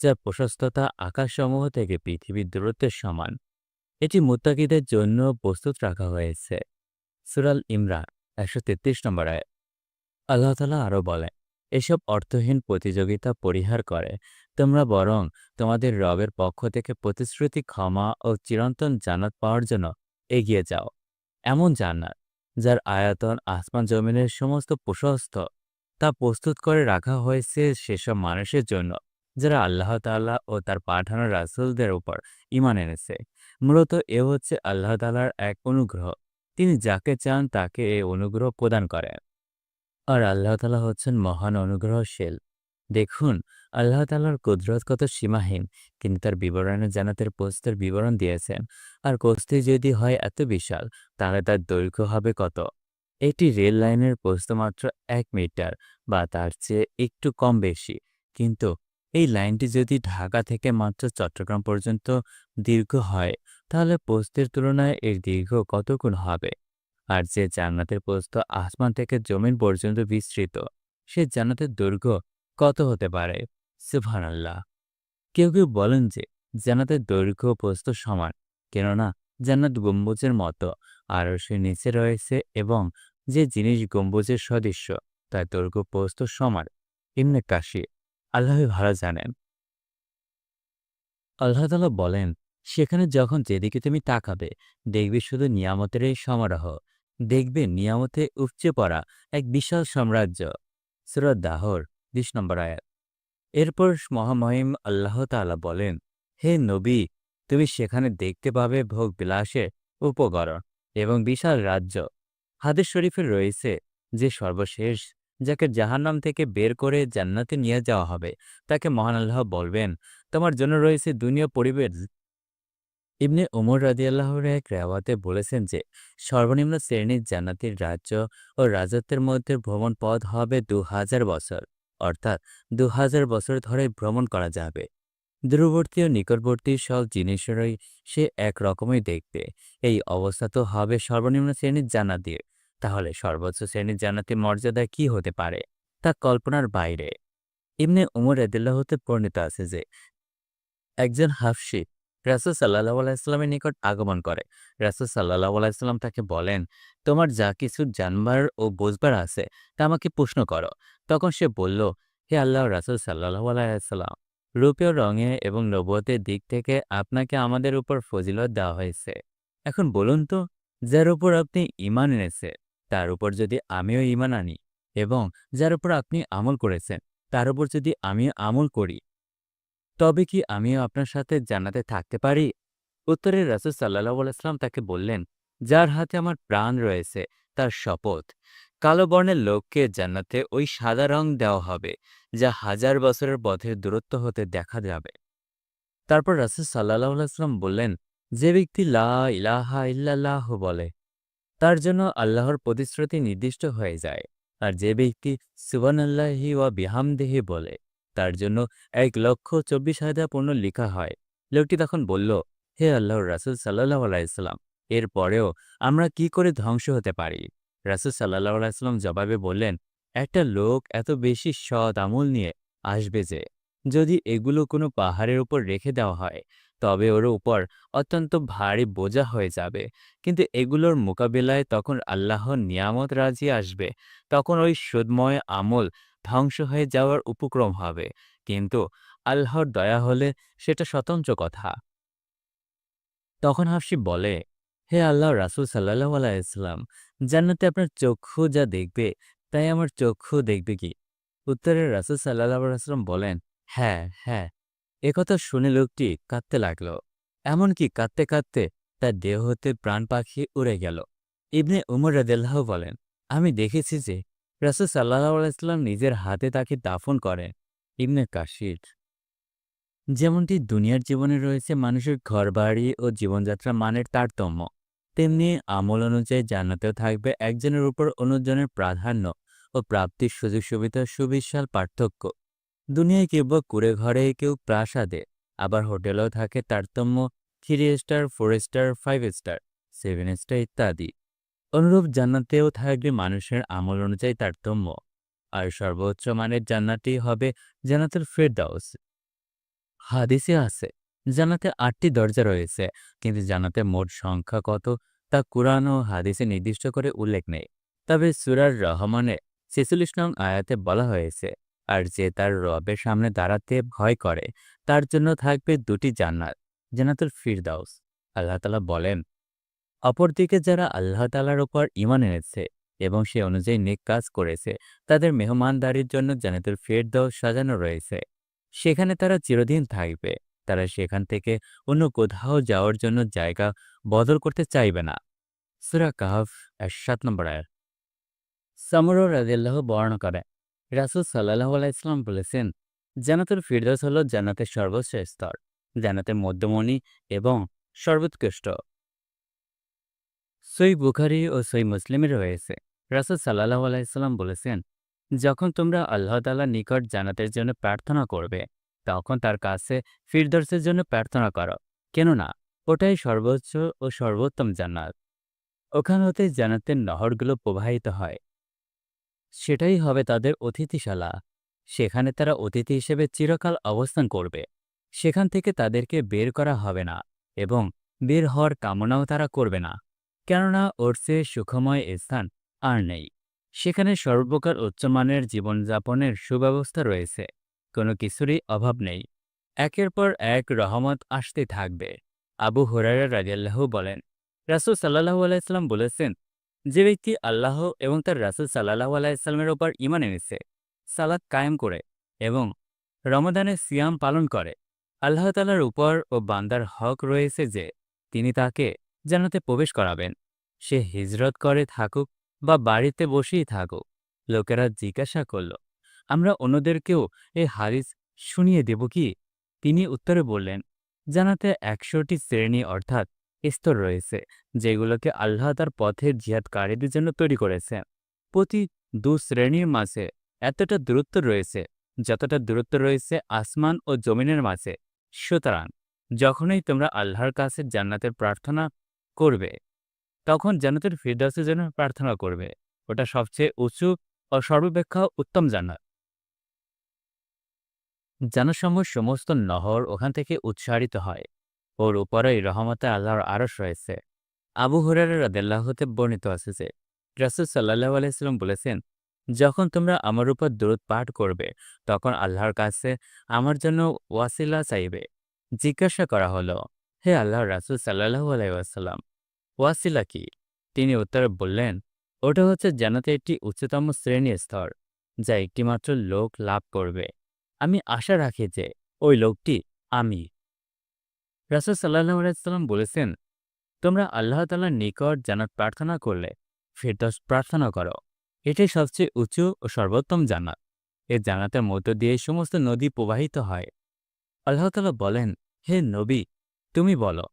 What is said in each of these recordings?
যার প্রশস্ততা আকাশসমূহ থেকে পৃথিবীর দূরত্বের সমান। এটি মুত্তাকিদের জন্য প্রস্তুত রাখা হয়েছে। সুরাল ইমরান, একশো তেত্রিশ নম্বর আয় আল্লাহ তালা আরও বলেন, এসব অর্থহীন প্রতিযোগিতা পরিহার করে। তোমরা বরং তোমাদের রবের পক্ষ থেকে প্রতিশ্রুতি, ক্ষমা ও চিরন্তন জান্নাত পাওয়ার জন্য এগিয়ে যাও। এমন জান্নাত, যার আয়তন আসমান জমিনের সমস্ত প্রশস্ত, তা প্রস্তুত করে রাখা হয়েছে সেসব মানুষের জন্য। যারা আল্লাহ তাআলা ও তার পাঠানো রাসূলদের উপর ঈমান এনেছে। মূলত এ হচ্ছে আল্লাহ তাআলার এক অনুগ্রহ। তিনি যাকে চান তাকে এই অনুগ্রহ প্রদান করেন। আর আল্লাহ তাআলা হচ্ছেন মহান অনুগ্রহশীল। দেখুন, আল্লাহ তাআলার কুদরত কত সীমাহীন, কিন্তু তার বিবরণে জান্নাতের পোস্তের বিবরণ দিয়েছেন। আর কোস্তি যদি হয় এত বিশাল, তাহলে তার দৈর্ঘ্য হবে কত? এটি রেল লাইনের প্রস্থ মাত্র এক মিটার বা তার চেয়ে একটু কম বেশি। কিন্তু এই লাইনটি যদি ঢাকা থেকে মাত্র চট্টগ্রাম পর্যন্ত দীর্ঘ হয়, তাহলে পোস্তের তুলনায় এর দীর্ঘ কত গুণ হবে? আর যে জান্নাতের পোস্ত আসমান থেকে জমিন পর্যন্ত বিস্তৃত, সে জান্নাতের দৈর্ঘ্য কত হতে পারে? সুবহানাল্লাহ। কেউ কেউ বলেন যে জান্নাতের দৈর্ঘ্য পোস্ত সমান, কেননা জান্নাত গম্বুজের মতো আরও সে নিচে রয়েছে এবং যে জিনিস গম্বুজের সদৃশ্য, তার দৈর্ঘ্য পোস্ত সমান ইমনে কাশি আল্লাহ ভালো জানেন। আল্লাহ তালা বলেন, সেখানে যখন যেদিকে তুমি তাকাবে, দেখবে শুধু নিয়ামতের এই সমারোহ। দেখবে নিয়ামতে উপচে পড়া এক বিশাল সাম্রাজ্য। সুরত দাহর, বিশ নম্বর আয়াত। এরপর মহামহিম আল্লাহ তাআলা বলেন, হে নবী, তুমি সেখানে দেখতে পাবে ভোগ বিলাসের উপকরণ এবং বিশাল রাজ্য। হাদিস শরীফে রয়েছে যে সর্বশেষ যাকে জাহান্নাম থেকে বের করে জান্নাতে নিয়ে যাওয়া হবে। তাকে মহান আল্লাহ বলবেন, তোমার জন্য রয়েছে দুনিয়া পরিবেশ। ইবনে উমর রাদিয়াল্লাহর এক রেওয়াতে বলেছেন যে, সর্বনিম্ন শ্রেণির জান্নাতির রাজ্য ও রাজত্বের মধ্যে ভ্রমণ পথ হবে দু হাজার বছর। অর্থাৎ দু হাজার বছর ধরে ভ্রমণ করা যাবে। দূরবর্তী ও নিকটবর্তী সব জিনিসেরই সে এক রকমই দেখবে। এই অবস্থা তো হবে সর্বনিম্ন শ্রেণির জান্নাতির। তাহলে সর্বোচ্চ শ্রেণির জান্নাতির মর্যাদা কি হতে পারে? তা কল্পনার বাইরে। ইবনে উমর রদিল্লাহ হতে বর্ণিত আছে যে, একজন হাফসি রাসুল সাল্লাহ আলাইস্লামের নিকট আগমন করে। রাসুল সাল্লাহ আলাইস্লাম তাকে বলেন, তোমার যা কিছু জানবার ও বুঝবার আছে, তা আমাকে প্রশ্ন করো। তখন সে বলল, হে আল্লাহ রাসুল সাল্লাহ আলাইসাল্লাম রূপীয় রঙে এবং নবতের দিক থেকে আপনাকে আমাদের উপর ফজিলত দেওয়া হয়েছে। এখন বলুন তো, যার উপর আপনি ইমান এনেছে তার উপর যদি আমিও ইমান আনি এবং যার উপর আপনি আমল করেছেন, তার উপর যদি আমিও আমল করি, তবে কি আমিও আপনার সাথে জান্নাতে থাকতে পারি? উত্তরে রাসুল সাল্লাহ তাকে বললেন, যার হাতে আমার প্রাণ রয়েছে, তার শপথ। কালো বর্ণের লোককে জান্নাতে ওই সাদা রং দেওয়া হবে, যা হাজার বছরের পথের দূরত্ব হতে দেখা যাবে। তারপর রাসুল সাল্লাহ আলাইসলাম বললেন, যে ব্যক্তি লা ইলাহা ইল্লাল্লাহ বলে তার জন্য আল্লাহর প্রতিশ্রুতি নির্দিষ্ট হয়ে যায়। আর যে ব্যক্তি সুবান আল্লাহি ওয়া বিহামদেহি বলে, তার জন্য এক লক্ষ চব্বিশ হাজার পণ্য লেখা হয়। লোকটি তখন বলল, হে আল্লাহর রাসুল সাল্লাহ আলাইসাল্লাম এর পরেও আমরা কি করে ধ্বংস হতে পারি? রাসুল সাল্লাহ আলাইসাল্লাম জবাবে বললেন, একটা লোক এত বেশি সৎ আমল নিয়ে আসবে যে যদি এগুলো কোনো পাহাড়ের উপর রেখে দেওয়া হয়, তবে ওর উপর অত্যন্ত ভারী বোঝা হয়ে যাবে। কিন্তু এগুলোর মোকাবেলায় তখন আল্লাহর নিয়ামত রাজি আসবে। তখন ওই সুদময় আমল ধ্বংস হয়ে যাওয়ার উপক্রম হবে। কিন্তু আল্লাহর দয়া হলে সেটা স্বতন্ত্র কথা। তখন হাফসি বলে, হে আল্লাহ রাসুল সাল্লাহ আলাইসলাম জান্নাতে আপনার চক্ষু যা দেখবে, তাই আমার চক্ষু দেখবে কি? উত্তরে রাসুল সাল্লাহ আলাইসলাম বলেন হ্যাঁ হ্যাঁ। একথা শুনে লোকটি কাঁদতে লাগল। এমনকি কাঁদতে কাঁদতে তার দেহ হতে প্রাণ পাখি উড়ে গেল। ইবনে উমর রাদেল্লাহ বলেন, আমি দেখেছি যে রাসুল সাল্লাহ আলাইস্লাম নিজের হাতে তাকে দাফন করেন ইবনে কাশির যেমনটি দুনিয়ার জীবনে রয়েছে মানুষের ঘরবাড়ি ও জীবনযাত্রা মানের তারতম্য, তেমনি আমল অনুযায়ী জান্নাতেও থাকবে একজনের উপর অন্যজনের প্রাধান্য ও প্রাপ্তির সুযোগ সুবিধার সুবিশাল পার্থক্য। দুনিয়ায় কেউ বা কুড়ে ঘরে কেউ প্রাসাদে, আবার হোটেলেও থাকে তারতম্য three star, four star, five star, seven star ইত্যাদি। অনুরূপ জান্নাতেও থাকবে মানুষের আমল অনুযায়ী তারতম্য, আর সর্বোচ্চ মানের জান্নাতই হবে জান্নাতুল ফেরদাউস। হাদিসে আছে, জান্নাতে আটটি দরজা রয়েছে, কিন্তু জান্নাতের মোট সংখ্যা কত তা কুরআন ও হাদিসে নির্দিষ্ট করে উল্লেখ নেই। তবে সুরার রহমানে ছেচল্লিশ নং আয়াতে বলা হয়েছে আর যে তার রবের সামনে দাঁড়াতে ভয় করে, তার জন্য থাকবে দুটি জান্নাত, জান্নাতুল ফিরদাউস। আল্লাহ তালা বলেন, অপরদিকে যারা আল্লাহ তালার ওপর ইমান এনেছে এবং সে অনুযায়ী নেক কাজ করেছে, তাদের মেহমানদারির জন্য জান্নাতুল ফেরদাউস সাজানো রয়েছে। সেখানে তারা চিরদিন থাকবে, তারা সেখান থেকে অন্য কোথাও যাওয়ার জন্য জায়গা বদল করতে চাইবে না। সুরা কাহফ সাত নম্বর আয়াত। সামর রাজিয়াল্লাহ বর্ণনা করে রাসুল সাল্লাহ আলাইসলাম বলেছেন জান্নাতুল ফিরদৌস হল জান্নাতের সর্বোচ্চ স্তর, জান্নাতের মধ্যমণি এবং সর্বোৎকৃষ্ট। সই বুখারি ও সই মুসলিমের রয়েছে। রাসুল সাল্লাহ আলাইসাল্লাম বলেছেন, যখন তোমরা আল্লাহ তালার নিকট জান্নাতের জন্য প্রার্থনা করবে, তখন তার কাছে ফিরদর্সের জন্য প্রার্থনা করো। কেননা, ওটাই সর্বোচ্চ ও সর্বোত্তম জান্নাত। ওখান হতে জানাতের নহরগুলো প্রবাহিত হয়। সেটাই হবে তাদের অতিথিশালা। সেখানে তারা অতিথি হিসেবে চিরকাল অবস্থান করবে। সেখান থেকে তাদেরকে বের করা হবে না এবং বের হওয়ার কামনাও তারা করবে না। কেননা ওর চেয়ে সুখময় স্থান আর নেই। সেখানে সর্বপ্রকার উচ্চমানের জীবনযাপনের সুব্যবস্থা রয়েছে। কোনো কিছুরই অভাব নেই। একের পর এক রহমত আসতে থাকবে। আবু হুরারা রাজিয়াল্লাহু বলেন, রাসুল সাল্লাহু আলাইসাল্লাম বলেছেন যে ব্যক্তি আল্লাহ এবং তার রাসুল সাল্লাহু আলাইসাল্লামের ওপর ইমান এনেছে সালাদ কায়েম করে এবং রমাদানে সিয়াম পালন করে, আল্লাহ তালার উপর ও বান্দার হক রয়েছে যে তিনি তাকে জানাতে প্রবেশ করাবেন। সে হিজরত করে থাকুক বা বাড়িতে বসেই থাকুক, লোকেরা জিজ্ঞাসা করল, আমরা অন্যদেরকেও এ হারিস শুনিয়ে দেব কি? তিনি উত্তরে বললেন জানাতে একশোটি শ্রেণি অর্থাৎ স্তর রয়েছে, যেগুলোকে আল্লাহ তার পথের জিহাদকারীদের জন্য তৈরি করেছেন প্রতি দু শ্রেণির মাঝে এতটা দূরত্ব রয়েছে, যতটা দূরত্ব রয়েছে আসমান ও জমিনের মাঝে। সুতরাং যখনই তোমরা আল্লাহর কাছে জান্নাতের প্রার্থনা করবে, তখন জান্নাতের ফিরদাসের জন্য প্রার্থনা করবে। ওটা সবচেয়ে উঁচু ও সর্বাপেক্ষা উত্তম জান্নাত। জানসমূহ সমস্ত নহর ওখান থেকে উৎসারিত হয়। ওর উপরেই রহমতে আল্লাহর আরশ রয়েছে। আবু হুরার রাদেল্লাহতে বর্ণিত আছে যে, রাসুল সাল্লাহ আলাইসাল্লাম বলেছেন, যখন তোমরা আমার উপর দূরত পাঠ করবে, তখন আল্লাহর কাছে আমার জন্য ওয়াসিলা চাইবে। জিজ্ঞাসা করা হলো, হে আল্লাহ রাসুল সাল্লাহু আলাইসাল্লাম ওয়াসিলা কি? তিনি উত্তরে বললেন, ওটা হচ্ছে জানাতে একটি উচ্চতম শ্রেণি স্তর, যা একটিমাত্র লোক লাভ করবে। আমি আশা রাখি যে ওই লোকটি আমি। রাসুল সাল্লাহ আলাইসাল্লাম বলেছেন, তোমরা আল্লাহ তালার নিকট জানাত প্রার্থনা করলে ফেরদস প্রার্থনা করো। এটাই সবচেয়ে উঁচু ও সর্বোত্তম জানাত এ জানাতের মধ্য দিয়ে সমস্ত নদী প্রবাহিত হয়। আল্লাহ তালা বলেন, হে নবী, তুমি বলো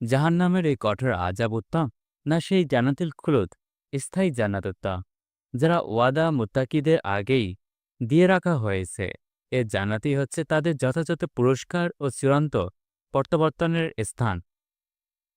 জাহান নামের এই কঠোর আজাব উত্তম না সেই জান্নাতুল খুলুদ, স্থায়ী জান্নাত উত্তম, যারা ওয়াদা মুত্তাকিদের আগেই দিয়ে রাখা হয়েছে? এ জানাতি হচ্ছে তাদের যথাযথ পুরস্কার ও চূড়ান্ত প্রত্যাবর্তনের স্থান।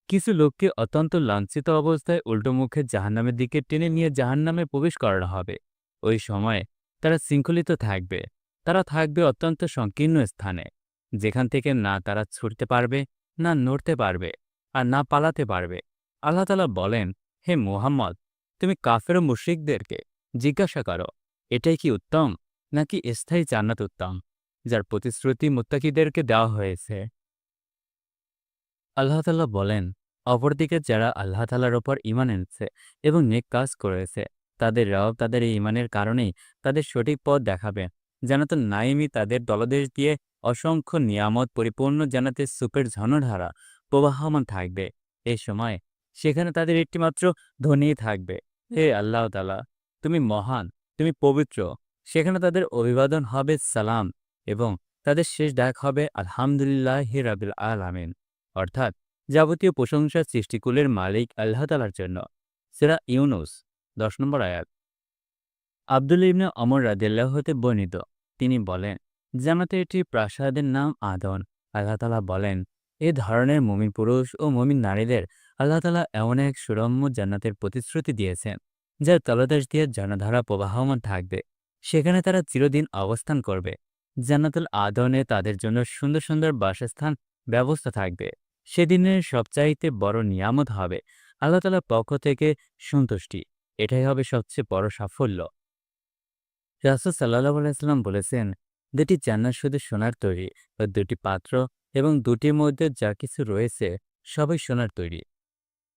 কিছু লোককে অত্যন্ত লাঞ্ছিত অবস্থায় উল্টোমুখে জাহান্নামের দিকে টেনে নিয়ে জাহান্নামে প্রবেশ করানো হবে। ওই সময় তারা শৃঙ্খলিত থাকবে। তারা থাকবে অত্যন্ত সংকীর্ণ স্থানে। যেখান থেকে না তারা ছুটতে পারবে, না নড়তে পারবে, আর না পালাতে পারবে। আল্লাহ তালা বলেন, হে মুহাম্মদ, তুমি কাফের মুশ্রিকদেরকে জিজ্ঞাসা করো, এটাই কি উত্তম নাকি স্থায়ী জান্নাত উত্তম, যার প্রতিশ্রুতি মুত্তাকিদেরকে দেওয়া হয়েছে? আল্লাহ তাল্লাহ বলেন, অপরদিকে যারা আল্লাহ তালার ওপর ইমান এনেছে এবং নেক কাজ করেছে, তাদের রব তাদের এই ইমানের কারণেই তাদের সঠিক পথ দেখাবে। জানাত নাইমি তাদের দলদেশ দিয়ে অসংখ্য নিয়ামত পরিপূর্ণ জানাতে সুপের ঝনধারা প্রবাহমান থাকবে। এ সময় সেখানে তাদের একটিমাত্র ধ্বনি থাকবে। হে আল্লাহ তালা তুমি মহান, তুমি পবিত্র। সেখানে তাদের অভিবাদন হবে সালাম এবং তাদের শেষ ডাক হবে আলহামদুলিল্লাহ রাবিল আলামিন। অর্থাৎ যাবতীয় প্রশংসা সৃষ্টিকুলের মালিক আল্লাহ তালার জন্য। সেরা ইউনুস, দশ নম্বর আয়াত। আবদুল ইবনে অমর রাদিল্লাহ হতে বর্ণিত। তিনি বলেন জানাতে এটি প্রাসাদের নাম আদন। আল্লাহ তালা বলেন, এ ধরনের মমিন পুরুষ ও মমিন নারীদের আল্লাহ তালা এমন এক সুরম্য জান্নাতের প্রতিশ্রুতি দিয়েছেন, যার তলদেশ দিয়ে জনধারা প্রবাহমান থাকবে। সেখানে তারা চিরদিন অবস্থান করবে। জান্নাতুল আদনে তাদের জন্য সুন্দর সুন্দর বাসস্থান ব্যবস্থা থাকবে। সেদিনের সবচাইতে বড় নিয়ামত হবে আল্লাহ তালার পক্ষ থেকে সন্তুষ্টি। এটাই হবে সবচেয়ে বড় সাফল্য। রাসুল সাল্লাহ আলাইসাল্লাম বলেছেন, দুটি জান্নাত শুধু সোনার তৈরি ও দুটি পাত্র এবং দুটির মধ্যে যা কিছু রয়েছে সবই সোনার তৈরি।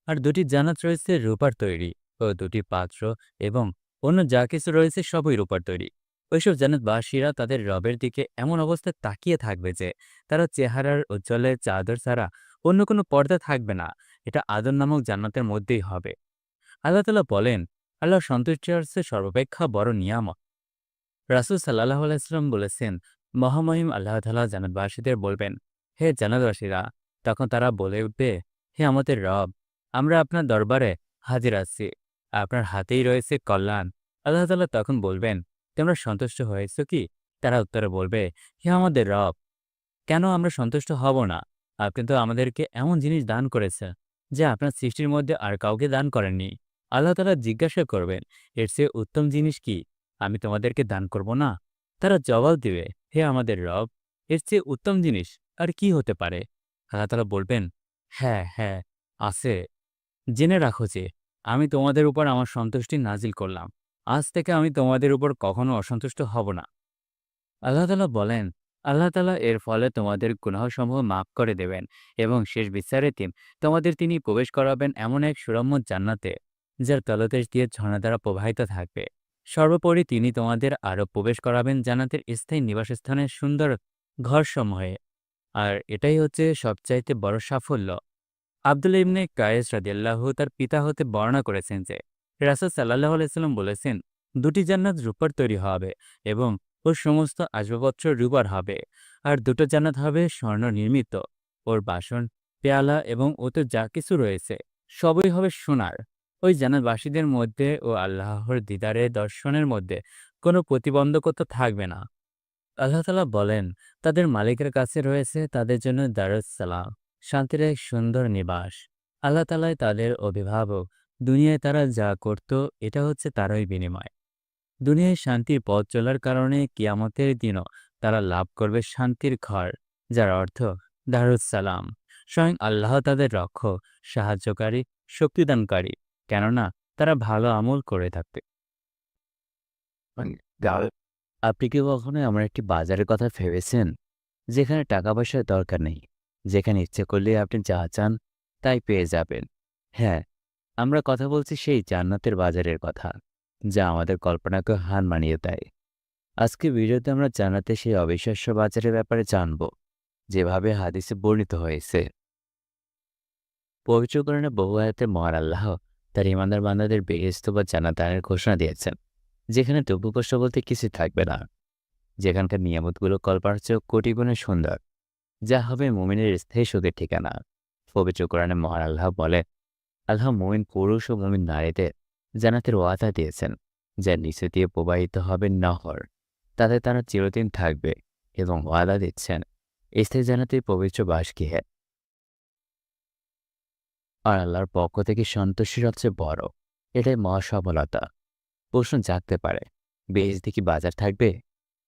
আর দুটি জান্নাত রয়েছে রূপার তৈরি, ও দুটি পাত্র এবং অন্য যা কিছু রয়েছে সবই রূপার তৈরি। ওইসব জান্নাতবাসীরা তাদের রবের দিকে এমন অবস্থায় তাকিয়ে থাকবে যে, তারা চেহারার উজ্জ্বলের চাদর ছাড়া অন্য কোনো পর্দা থাকবে না। এটা আদর নামক জান্নাতের মধ্যেই হবে। আল্লাহ তালা বলেন আল্লাহ সন্তুষ্টি হচ্ছে সর্বাপেক্ষা বড় নিয়ামত। রাসুল সাল্লাহ আলাইসাল্লাম বলেছেন, মহামহিম আল্লাহ তালা জানাতবাসীদের বলবেন, হে জানাতবাসীরা তখন তারা বলে উঠবে, হে আমাদের রব, আমরা আপনার দরবারে হাজির আছি, আপনার হাতেই রয়েছে কল্যাণ। আল্লাহ তালা তখন বলবেন, তোমরা সন্তুষ্ট হয়েছ কি? তারা উত্তরে বলবে, হে আমাদের রব, কেন আমরা সন্তুষ্ট হব না? আপনি তো আমাদেরকে এমন জিনিস দান করেছে যা আপনার সৃষ্টির মধ্যে আর কাউকে দান করেননি। আল্লাহ তালা জিজ্ঞাসা করবেন, এর চেয়ে উত্তম জিনিস কি? আমি তোমাদেরকে দান করব না? তারা জবাব দিবে, হে আমাদের রব, এর চেয়ে উত্তম জিনিস আর কি হতে পারে? আল্লাহ তালা বলবেন হ্যাঁ হ্যাঁ আছে। জেনে রাখো যে, আমি তোমাদের উপর আমার সন্তুষ্টি নাজিল করলাম। আজ থেকে আমি তোমাদের উপর কখনো অসন্তুষ্ট হব না। আল্লাহ তালা বলেন আল্লাহ তালা এর ফলে তোমাদের গুনাহসমূহ মাফ করে দেবেন এবং শেষ বিচারে তিন তোমাদের তিনি প্রবেশ করাবেন এমন এক সুরম্য জান্নাতে, যার তলদেশ দিয়ে ঝর্ণা দ্বারা প্রবাহিত থাকবে। সর্বোপরি তিনি তোমাদের আরও প্রবেশ করাবেন জান্নাতের স্থায়ী নিবাসস্থানের সুন্দর ঘরসমূহে। আর এটাই হচ্ছে সবচাইতে বড় সাফল্য। আবদুল ইবনে কায়েস রাদিয়াল্লাহু তার পিতা হতে বর্ণনা করেছেন যে, রাসুল সাল্লাহ আলাইসাল্লাম বলেছেন, দুটি জান্নাত রূপার তৈরি হবে এবং ওর সমস্ত আসবাবপত্র রূপার হবে, আর দুটো জানাত হবে স্বর্ণ নির্মিত, ওর বাসন, পেয়ালা এবং ওতে যা কিছু রয়েছে, সবই হবে সোনার। ওই জান্নাতবাসীদের মধ্যে ও আল্লাহর দিদারে দর্শনের মধ্যে কোনো প্রতিবন্ধকতা থাকবে না। আল্লাহ তালা বলেন, তাদের মালিকের কাছে রয়েছে তাদের জন্য দারুসালাম শান্তির এক সুন্দর নিবাস। আল্লাহ তালাই তাদের অভিভাবক, দুনিয়ায় তারা যা করত, এটা হচ্ছে তারই বিনিময়। দুনিয়ায় শান্তির পথ চলার কারণে কিয়ামতের দিনও তারা লাভ করবে শান্তির ঘর, যার অর্থ দারুসালাম স্বয়ং আল্লাহ তাদের রক্ষক, সাহায্যকারী, শক্তিদানকারী, কেননা তারা ভালো আমল করে থাকবে। আপনি কি কখনো এমন একটি বাজারের কথা ভেবেছেন, যেখানে টাকা পয়সার দরকার নেই, যেখানে ইচ্ছে করলে আপনি যা চান তাই পেয়ে যাবেন? হ্যাঁ আমরা কথা বলছি সেই জান্নাতের বাজারের কথা। যা আমাদের কল্পনাকে হার মানিয়ে দেয়। আজকে ভিডিওতে আমরা জানাতে সেই অবিশ্বাস্য বাজারের ব্যাপারে জানব, যেভাবে হাদিসে বর্ণিত হয়েছে। পবিত্রকরণে বহু আয়াতে মহান আল্লাহ তার ইমানদার বান্দাদের বেহেস্ত বা জান্নাতানের ঘোষণা দিয়েছেন, যেখানে তবু কষ্ট বলতে কিছু থাকবে না। যেখানকার নিয়ামতগুলো কল্পনার চেয়েও কোটি গুণে সুন্দর, যা হবে মুমিনের স্থায়ী সুখের ঠিকানা। পবিত্র কোরআনে মহান আল্লাহ বলে, আল্লাহ মুমিন পুরুষ ও মুমিন নারীদের জানাতের ওয়াদা দিয়েছেন যা নিচে দিয়ে প্রবাহিত হবে নহর। তাতে তারা চিরদিন থাকবে এবং ওয়াদা দিচ্ছেন, স্থায়ী জানাতে পবিত্র বাসগৃহে আর আল্লাহর পক্ষ থেকে সন্তোষী সবচেয়ে বড় এটাই মহাসফলতা। প্রশ্ন জাগতে পারে, বেশ দেখি বাজার থাকবে?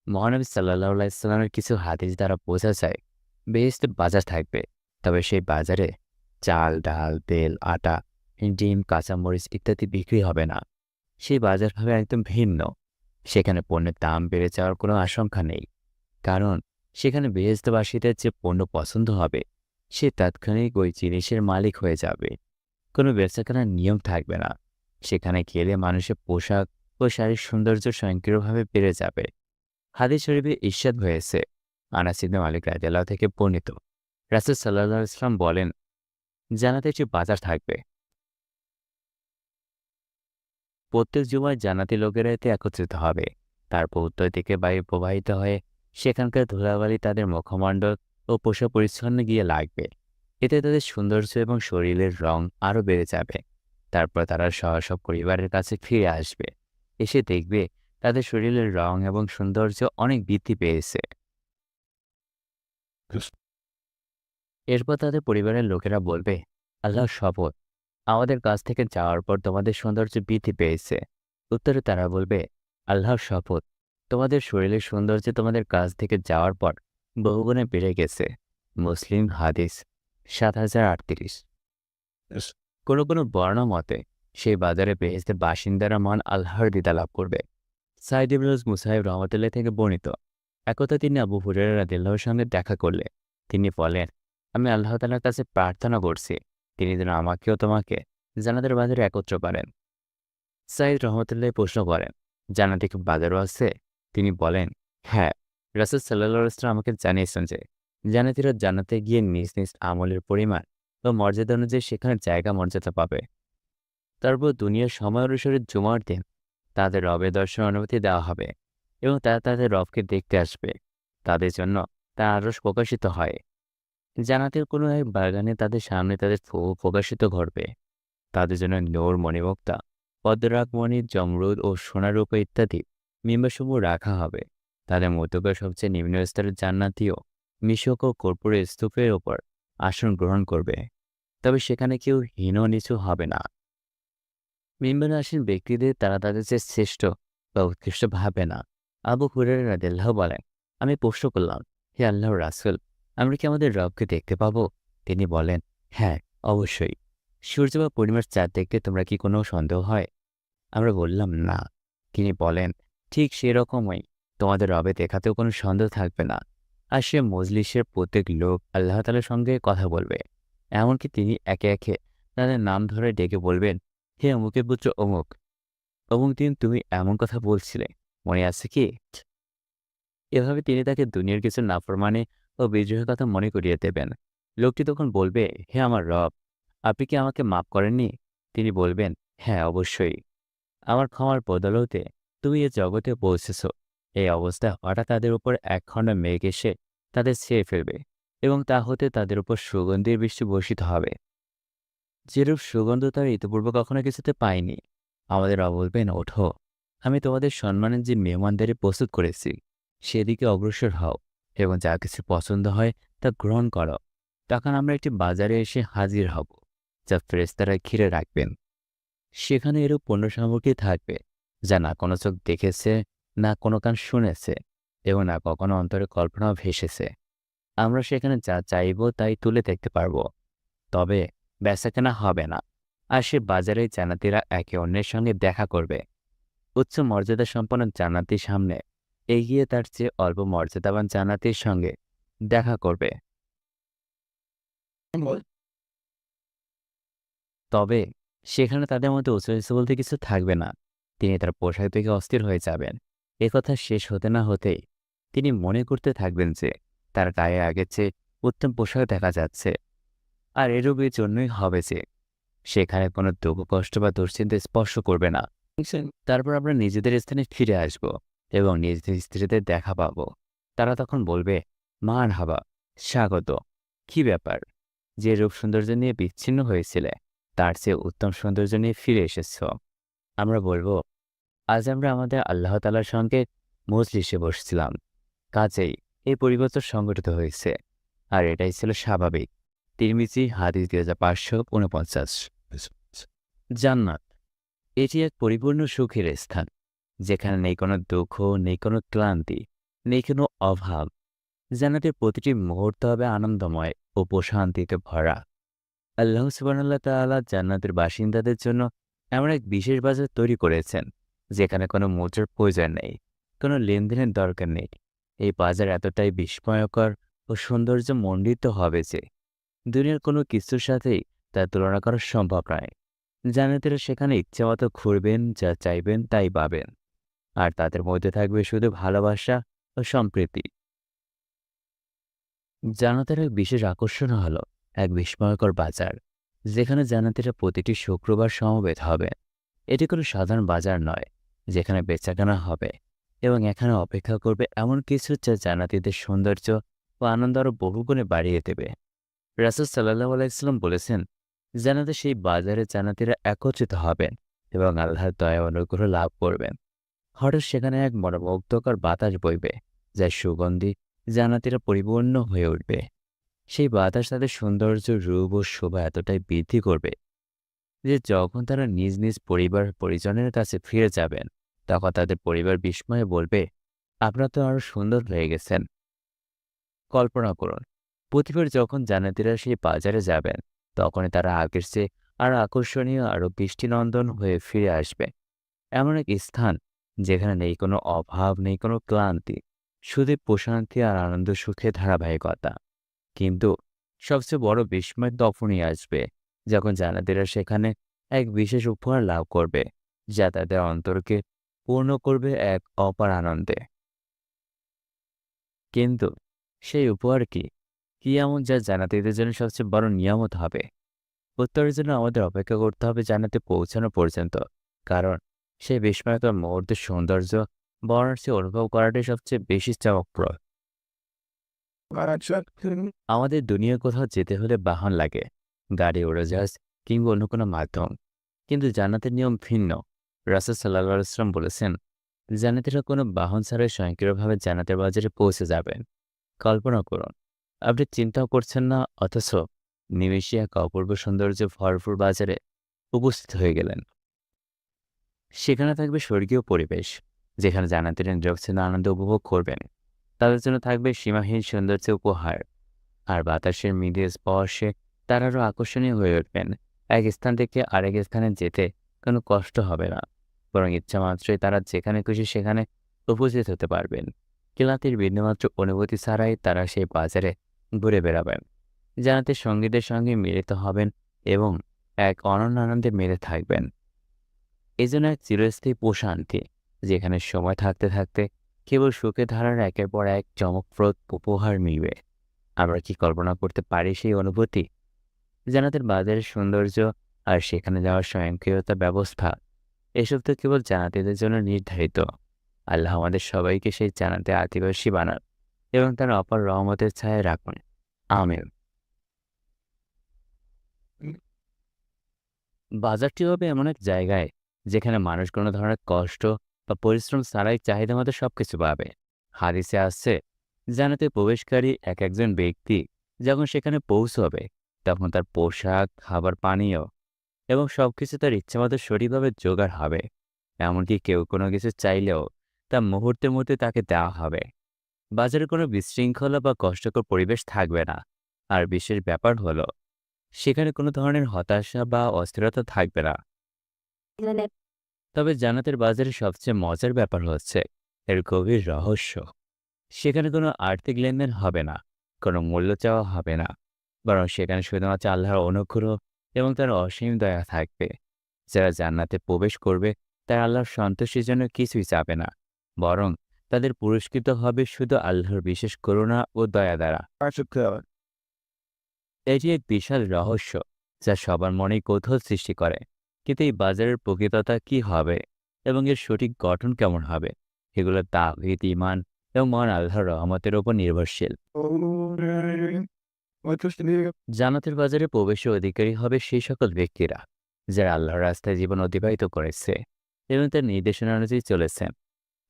মহানবী সাল্লাহ আলাইস্লামের কিছু হাদিস দ্বারা বোঝা যায়, বেশ বাজার থাকবে, তবে সেই বাজারে চাল, ডাল, তেল, আটা ডিম, কাঁচামরিচ ইত্যাদি বিক্রি হবে না। সেই বাজার হবে একদম ভিন্ন। সেখানে পণ্যের দাম বেড়ে যাওয়ার কোনো আশঙ্কা নেই। কারণ, সেখানে বেহেস্তবাসীদের যে পণ্য পছন্দ হবে, সে তাৎক্ষণিক ওই জিনিসের মালিক হয়ে যাবে। কোনো বেচাকেনার নিয়ম থাকবে না। সেখানে গেলে মানুষের পোশাক ও শারীরিক সৌন্দর্য স্বয়ংক্রিয়ভাবে বেড়ে যাবে। হাদিস শরীফে ঈর্ষাদ হয়েছে। আনাসিদে মালিক রাজিয়াল্লাহ থেকে বর্ণিত। রাসুল সাল্লাহ ইসলাম বলেন জানাতে একটি বাজার থাকবে। প্রত্যেক জুমায় জানাতি লোকেরা এতে একত্রিত হবে। তারপর উত্তর দিকে বায়ু প্রবাহিত হয়ে সেখানকার ধুলাবালি তাদের মুখমণ্ডল ও পোষা পরিচ্ছন্ন গিয়ে লাগবে। এতে তাদের সৌন্দর্য এবং শরীরের রং আরও বেড়ে যাবে। তারপর তারা সহসব পরিবারের কাছে ফিরে আসবে। এসে দেখবে তাদের শরীরের রং এবং সৌন্দর্য অনেক বৃদ্ধি পেয়েছে। এরপর তাদের পরিবারের লোকেরা বলবে আল্লাহ শপথ। আমাদের কাছ থেকে যাওয়ার পর তোমাদের সৌন্দর্য বৃদ্ধি পেয়েছে। উত্তরে তারা বলবে আল্লাহর শপথ। তোমাদের শরীরের সৌন্দর্য তোমাদের কাছ থেকে যাওয়ার পর বহুগুণে বেড়ে গেছে। মুসলিম হাদিস সাত হাজার আটত্রিশ। কোনো কোনো বর্ণা মতে সেই বাজারে বেহেস্তের বাসিন্দারা মান আল্লাহর দিদা লাভ করবে। সাইদ ইবনুল মুসাহিব রহমতুল্লাহ থেকে বর্ণিত। একথা তিনি আবু হুরেরা রাদিল্লাহর সঙ্গে দেখা করলে। তিনি বলেন আমি আল্লাহ তালার কাছে প্রার্থনা করছি। তিনি যেন আমাকেও তোমাকে জানাদের বাজারে একত্র করেন। সাইদ রহমতুল্লাহ প্রশ্ন করেন জানাতে কি বাজারও আছে? তিনি বলেন হ্যাঁ রাসুল সাল্লাহ ইসলাম আমাকে জানিয়েছেন যে জানাতিরা জানাতে গিয়ে নিজ নিজ আমলের পরিমাণ ও মর্যাদা অনুযায়ী সেখানে জায়গা মর্যাদা পাবে। তারপর দুনিয়ার সময় অনুসারে জুমার দিন তাদের রবে দর্শন অনুমতি দেওয়া হবে এবং তারা তাদের রবকে দেখতে আসবে। তাদের জন্য তা আরস প্রকাশিত হয়। জানাতের কোনো এক বাগানে তাদের সামনে তাদের ফুল প্রকাশিত ঘটবে। তাদের জন্য নোর, মণিমুক্তা পদ্মরাগমণি জমরুদ ও সোনারূপা ইত্যাদি মিম্বাসমূহ রাখা হবে। তাদের মধ্যকার সবচেয়ে নিম্ন স্তরের জান্নাতিও মিশক ও কর্পূরের স্তূপের ওপর আসন গ্রহণ করবে। তবে সেখানে কেউ হীন নিচু হবে না। মিম্বারে আসেন ব্যক্তিদের তারা তাদের চেয়ে শ্রেষ্ঠ বা উৎকৃষ্ট ভাবে না। আবু হুরের রাদিল্লাহ বলেন, আমি প্রশ্ন করলাম, হে আল্লাহর রাসুল আমরা কি আমাদের রবকে দেখতে পাব? তিনি বলেন হ্যাঁ অবশ্যই। সূর্য বা পূর্ণিমার চাঁদ দেখতে তোমরা কি কোনো সন্দেহ হয়? আমরা বললাম, না। তিনি বলেন, ঠিক সেরকমই। তোমাদের রবে দেখাতেও কোনো সন্দেহ থাকবে না। আর সে মজলিসের প্রত্যেক লোক আল্লাহ তালার সঙ্গে কথা বলবে। এমনকি তিনি একে একে তাদের নাম ধরে ডেকে বলবেন, হে অমুকের পুত্র অমুক। অমুক দিন তুমি এমন কথা বলছিলে। মনে আছে কি? এভাবে তিনি তাকে দুনিয়ার কিছু নাফরমানে ও বিদ্রোহের কথা মনে করিয়ে দেবেন। লোকটি তখন বলবে, হে আমার রব, আপনি কি আমাকে মাফ করেননি? তিনি বলবেন হ্যাঁ অবশ্যই। আমার ক্ষমার বদলতে তুমি এ জগতে পৌঁছেছ। এই অবস্থায় হঠাৎ তাদের উপর এক খণ্ড মেঘ এসে তাদের ছেয়ে ফেলবে এবং তা হতে তাদের উপর সুগন্ধির বৃষ্টি বর্ষিত হবে। যেরূপ সুগন্ধ তার ইতিপূর্বে কখনো কিছুতে পায়নি। আমাদের রব বলবেন, ওঠো, আমি তোমাদের সম্মানের যে মেহমানদারি প্রস্তুত করেছি, সেদিকে অগ্রসর হও। এবং যা কিছু পছন্দ হয় তা গ্রহণ করো। তখন আমরা একটি বাজারে এসে হাজির হব, যা ফেরেস্তারা ঘিরে রাখবেন। সেখানে এরূপ পণ্য সামগ্রী থাকবে, যা না কোনো চোখ দেখেছে, না কোনো কান শুনেছে, এবং না কখনো অন্তরে কল্পনাও ভেসেছে। আমরা সেখানে যা চাইব তাই তুলে দেখতে পারব। তবে বেচাকেনা হবে না, আর সে বাজারে জানাতিরা একে অন্যের সঙ্গে দেখা করবে। উচ্চ মর্যাদা সম্পন্ন জান্নাতির সামনে এগিয়ে তার চেয়ে অল্প মর্যাদাবান জান্নাতির সঙ্গে দেখা করবে। তবে সেখানে তাদের মধ্যে উচ্চরিত বলতে কিছু থাকবে না। তিনি তার পোশাক থেকে অস্থির হয়ে যাবেন। একথা শেষ হতে না হতেই তিনি মনে করতে থাকবেন যে তার গায়ে আগের চেয়ে উত্তম পোশাক দেখা যাচ্ছে। আর এরূপের জন্যই হবে যে সেখানে কোনো দুঃখ কষ্ট বা দুশ্চিন্তা স্পর্শ করবে না। তারপর আমরা নিজেদের স্থানে ফিরে আসব। এবং নিজেদের স্ত্রীদের দেখা পাব। তারা তখন বলবে, মান হাবা, স্বাগত। কি ব্যাপার? যে রূপ সৌন্দর্য নিয়ে বিচ্ছিন্ন হয়েছিলে, তার চেয়ে উত্তম সৌন্দর্য নিয়ে ফিরে এসেছ। আমরা বলব, আজ আমরা আমাদের আল্লাহ তালার সঙ্গে মজলিসে বসছিলাম। কাজেই এই পরিবর্তন সংগঠিত হয়েছে। আর এটাই ছিল স্বাভাবিক। তিরমিজি, হাদিস দুই হাজার পাঁচশো উনপঞ্চাশ জান্নাত। এটি এক পরিপূর্ণ সুখের স্থান। যেখানে নেই কোনো দুঃখ, নেই কোনো ক্লান্তি, নেই কোনো অভাব। জান্নাতের প্রতিটি মুহূর্ত হবে আনন্দময় ও প্রশান্তিতে ভরা। আল্লাহ সুবানাল্লাহ তাল্লাহ জান্নাতের বাসিন্দাদের জন্য এমন এক বিশেষ বাজার তৈরি করেছেন, যেখানে কোনো মুদ্রার প্রয়োজন নেই, কোনো লেনদেনের দরকার নেই। এই বাজার এতটাই বিস্ময়কর ও সৌন্দর্য মণ্ডিত হবে যে দুনিয়ার কোনো কিছুর সাথেই তা তুলনা করা সম্ভব নয়। জান্নাতিরা সেখানে ইচ্ছামতো ঘুরবেন, যা চাইবেন তাই পাবেন আর তাদের মধ্যে থাকবে শুধু ভালোবাসা ও সম্প্রীতি। জান্নাতের এক বিশেষ আকর্ষণ হল এক বিস্ময়কর বাজার, যেখানে জান্নাতিরা প্রতিটি শুক্রবার সমবেত হবে। এটি কোনো সাধারণ বাজার নয়, যেখানে বেচাকেনা হবে এবং এখানে অপেক্ষা করবে এমন কিছু যা জান্নাতিদের সৌন্দর্য ও আনন্দ আরও বহুগুণে বাড়িয়ে দেবে। রাসুল সাল্লাহ আলাইসাল্লাম বলেছেন জানাতে সেই বাজারে জানাতিরা একত্রিত হবেন এবং আল্লাহর দয়া অনুগ্রহ লাভ করবেন। হঠাৎ সেখানে এক মনোমুগ্ধকর বাতাস বইবে যা সুগন্ধি জানাতিরা পরিপূর্ণ হয়ে উঠবে। সেই বাতাস তাদের সৌন্দর্য, রূপ ও শোভা এতটাই বৃদ্ধি করবে যে যখন তারা নিজ নিজ পরিবার পরিজনের কাছে ফিরে যাবেন, তখন তাদের পরিবার বিস্ময়ে বলবে, আপনারা তো আরও সুন্দর হয়ে গেছেন। কল্পনা করুন প্রতিবার যখন জানাতিরা সেই বাজারে যাবেন, তখনই তারা আগের চেয়ে আরও আকর্ষণীয়, আরও বৃষ্টিনন্দন হয়ে ফিরে আসবে। এমন এক স্থান যেখানে নেই কোনো অভাব, নেই কোনো ক্লান্তি। শুধু প্রশান্তি আর আনন্দ, সুখে ধারাবাহিকতা। কিন্তু সবচেয়ে বড় বিস্ময় তখনই আসবে যখন জান্নাতীরা সেখানে এক বিশেষ উপহার লাভ করবে, যা তাদের অন্তরকে পূর্ণ করবে এক অপার আনন্দে। কিন্তু সেই উপহার কি? কি এমন যা জান্নাতীদের জন্য সবচেয়ে বড় নিয়ামত হবে? উত্তরের জন্য আমাদের অপেক্ষা করতে হবে জানাতে পৌঁছানো পর্যন্ত। কারণ সেই বিস্ময়কর মুহূর্তের সৌন্দর্য বর্ণার্থী অনুভব করাটাই সবচেয়ে বেশি চমকপ্রদ। আমাদের দুনিয়া কোথাও যেতে হলে বাহন লাগে গাড়ি উড়োজাহাজ কিংবা অন্য কোনো মাধ্যম। কিন্তু জান্নাতের নিয়ম ভিন্ন। রাসুল সাল্লাহ ইসলাম বলেছেন জান্নাতিরা কোনো বাহন ছাড়াই স্বয়ংক্রিয়ভাবে জান্নাতের বাজারে পৌঁছে যাবেন কল্পনা করুন আপনি চিন্তাও করছেন না অথচ নিমেষে এক অপূর্ব সৌন্দর্য ভরপুর বাজারে উপস্থিত হয়ে গেলেন। সেখানে থাকবে স্বর্গীয় পরিবেশ, যেখানে জান্নাতিরা নিরবচ্ছিন্ন আনন্দ উপভোগ করবেন। তাদের জন্য থাকবে সীমাহীন সৌন্দর্য উপহার। আর বাতাসের মৃদু স্পর্শে তারা আরও আকর্ষণীয় হয়ে উঠবেন। এক স্থান থেকে আরেক স্থানে যেতে কোনো কষ্ট হবে না। বরং ইচ্ছা মাত্রই তারা যেখানে খুশি সেখানে উপস্থিত হতে পারবেন। ক্লান্তির বিন্দুমাত্র অনুভূতি ছাড়াই তারা সেই বাজারে ঘুরে বেড়াবেন। জানাতে সঙ্গীদের সঙ্গে মিলিত হবেন এবং এক অনন্য আনন্দে মেলে থাকবেন। এই জন্য এক চিরস্থায়ী প্রশান্তি যেখানে সময় থাকতে থাকতে কেবল সুখে ধারার একের পর এক চমকপ্রদ উপহার মিলবে। আমরা কি কল্পনা করতে পারি সেই অনুভূতি? জানাতের বাজারের সৌন্দর্য আর সেখানে যাওয়ার স্বয়ংক্রিয়তা ব্যবস্থা, এসব তো কেবল জানাতেদের জন্য নির্ধারিত। আল্লাহ আমাদের সবাইকে সেই জানাতে আদিবাসী বানান এবং তার অপার রহমতের ছায়ায় রাখুন। আমিন। বাজারটি হবে এমন এক জায়গায় যেখানে মানুষ কোনো ধরনের কষ্ট বা পরিশ্রম ছাড়াই চাহিদা মতো সব কিছু পাবে। হাদিসে আসছে জানাতে প্রবেশকারী এক একজন ব্যক্তি যখন সেখানে পৌঁছবে, তখন তার পোশাক, খাবার, পানীয় এবং সব কিছু তার ইচ্ছামতো সঠিকভাবে জোগাড় হবে। এমনকি কেউ কোনো কিছু চাইলেও তা মুহূর্তের মধ্যে তাকে দেওয়া হবে। বাজারে কোনো বিশৃঙ্খলা বা কষ্টকর পরিবেশ থাকবে না। আর বিশেষ ব্যাপার হলো, সেখানে কোনো ধরনের হতাশা বা অস্থিরতা থাকবে না। তবে জান্নাতের বাজারে সবচেয়ে মজার ব্যাপার হচ্ছে এর গভীর রহস্য। সেখানে কোনো আর্থিক লেনদেন হবে না কোনো মূল্য চাওয়া হবে না। বরং সেখানে শুধুমাত্র আল্লাহর অনুগ্রহ এবং তার অসীম দয়া থাকবে। যারা জান্নাতে প্রবেশ করবে তারা আল্লাহর সন্তুষ্টির জন্য কিছুই চাবে না। বরং তাদের পুরস্কৃত হবে শুধু আল্লাহর বিশেষ করুণা ও দয়া দ্বারা। এটি এক বিশাল রহস্য যা সবার মনেই কৌতূহল সৃষ্টি করে। কিন্তু এই বাজারের প্রকৃততা কি হবে? এবং এর সঠিক গঠন কেমন হবে? এগুলো তাহিদ ইমান এবং মহান আল্লাহর রহমতের ওপর নির্ভরশীল। জান্নাতের বাজারে প্রবেশের অধিকারী হবে সেই সকল ব্যক্তিরা, যারা আল্লাহর রাস্তায় জীবন অতিবাহিত করেছে এবং তার নির্দেশনা অনুযায়ী চলেছে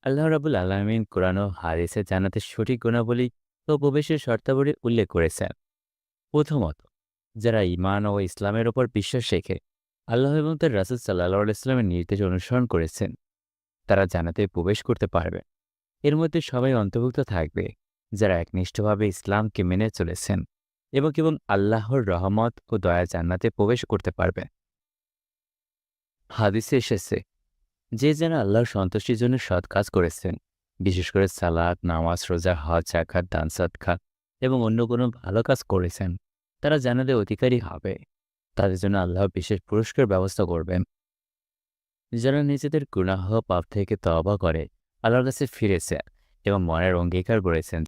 আল্লাহ রাবুল আলমিন কোরআন ও হাদিসে জান্নাতের সঠিক গুণাবলী ও প্রবেশের শর্তাবলী উল্লেখ করেছেন। প্রথমত, যারা ইমান ও ইসলামের ওপর বিশ্বাস রেখে আল্লাহ এবং তার রাসুল সাল্লাহ ইসলামের নির্দেশ অনুসরণ করেছেন। তারা জানাতে প্রবেশ করতে পারবে। এর মধ্যে সবাই অন্তর্ভুক্ত থাকবে, যারা একনিষ্ঠভাবে ইসলামকে মেনে চলেছেন এবং কেবল আল্লাহর রহমত ও দয়া জান্নাতে প্রবেশ করতে পারবে। হাদিসে এসেছে, যে যেন আল্লাহর সন্তুষ্টির জন্য সৎ কাজ করেছেন, বিশেষ করে সালাদ নামাজ, রোজা, হজ জাকাত দান সৎকার এবং অন্য কোনো ভালো কাজ করেছেন, তারা জানাতে অধিকারী হবে। তাদের জন্য আল্লাহ বিশেষ পুরস্কার ব্যবস্থা করবেন যারা নিজেদের গুনাহ, পাপ থেকে তবা করে, আল্লাহর কাছে ফিরেছে এবং মনের অঙ্গীকার করেছেন।